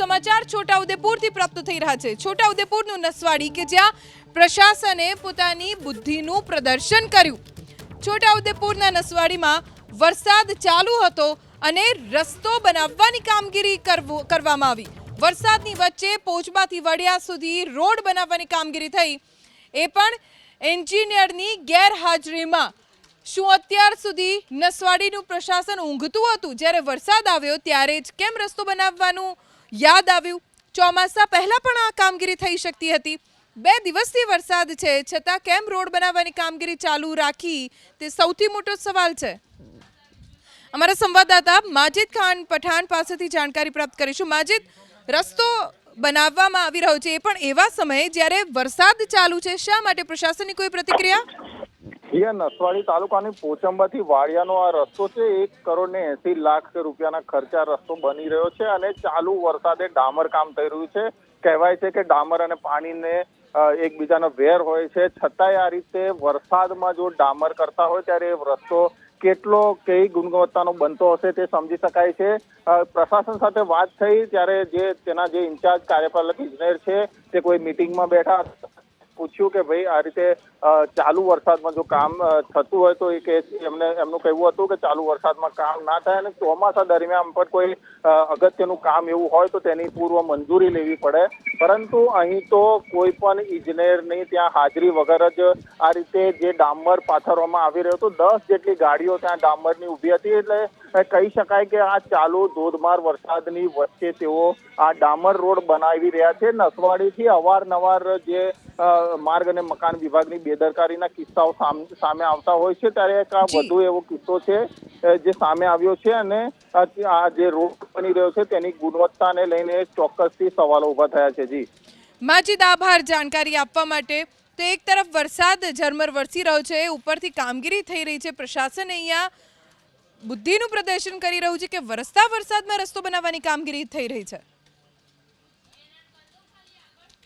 સમાચાર છોટાઉદેપુરથી પ્રાપ્ત થઈ રહ્યા છે. છોટાઉદેપુરનું નસવાડી કે જ્યાં પ્રશાસને પોતાની બુદ્ધિનું પ્રદર્શન કર્યું. છોટાઉદેપુરના નસવાડીમાં વરસાદ ચાલુ હતો અને રસ્તો બનાવવાની કામગીરી કરવો- કરવામાં આવી. વરસાદની વચ્ચે પોચબાથી વડિયા સુધી રોડ બનાવવાની કામગીરી થઈ. એ પણ એન્જિનિયરની ગેરહાજરીમાં. શું અત્યાર સુધી નસવાડીનું પ્રશાસન ઊંઘતું હતું? જ્યારે વરસાદ આવ્યો ત્યારે જ કેમ રસ્તો બનાવવાનું યાદ આવ્યું, ચોમાસા પહેલાં પણ આ કામગીરી થઈ શકતી હતી. બે દિવસથી વરસાદ છે, છતાં કેમ રોડ બનાવવાની કામગીરી ચાલુ રાખી, તે સૌથી મોટો સવાલ છે. અમારા સંવાદદાતા માજિદ ખાન પઠાણ પાસેથી જાણકારી પ્રાપ્ત કરીશું. માજિદ, રસ્તો બનાવવામાં આવી રહ્યો છે, એ પણ એવા સમયે જ્યારે વરસાદ ચાલુ છે, શા માટે પ્રશાસનની કોઈ પ્રતિક્રિયા? અહીંયા નસવાડી તાલુકાની પોચંબાથી વાડિયાનો આ રસ્તો છે. એક કરોડ ને એસી લાખ રૂપિયાના ખર્ચા રસ્તો બની રહ્યો છે અને ચાલુ વરસાદે ડામર કામ થઈ રહ્યું છે. કહેવાય છે કે ડામર અને પાણીને એકબીજાનો વેર હોય છે. છતાંય આ રીતે વરસાદમાં જો ડામર કરતા હોય ત્યારે એ રસ્તો કેટલો, કઈ ગુણવત્તાનો બનતો હશે તે સમજી શકાય છે. પ્રશાસન સાથે વાત થઈ ત્યારે જે તેના જે ઇન્ચાર્જ કાર્યપાલક, ઇજનેર છે, તે કોઈ મિટિંગમાં બેઠા પૂછ્યું કે ભાઈ આ રીતે ચાલુ વરસાદમાં જો કામ થતું હોય તો એ કે એમને, એમનું કહેવું હતું કે ચાલુ વરસાદમાં કામ ના થાય અને ચોમાસા દરમિયાન પણ કોઈ અગત્યનું કામ એવું હોય તો તેની પૂર્વ મંજૂરી લેવી પડે. પરંતુ અહીં તો કોઈ પણ ઇજનેરની ત્યાં હાજરી વગર જ આ રીતે જે ડામર પાથરવામાં આવી રહ્યો હતો, દસ જેટલી ગાડીઓ ત્યાં ડામરની ઊભી હતી. એટલે કહી શકાય કે આ ચાલુ ધોધમાર વરસાદની વચ્ચે તેઓ આ ડામર રોડ બનાવી રહ્યા છે. નસવાડીથી અવારનવાર જે માર્ગ અને મકાન વિભાગની બેદરકારીના કિસ્સાઓ સામ- સામે આવતા હોય છે. ત્યારે એક આ વધુ એવો કિસ્સો છે જે સામે આવ્યો છે અને આ આ જે રોડ બની રહ્યો છે તેની ગુણવત્તાને લઈને ચોક્કસથી સવાલો ઊભા થયા છે. જી. માજીદ આભાર જાણકારી આપવા માટે તો એક તરફ વરસાદ ઝરમર વરસી રહ્યો છે ઉપરથી કામગીરી થઈ રહી છે. પ્રશાસન અહીંયા બુદ્ધિનું પ્રદર્શન કરી રહ્યું છે કે વરસતા વરસાદમાં રસ્તો બનાવવાની કામગીરી થઈ રહી છે.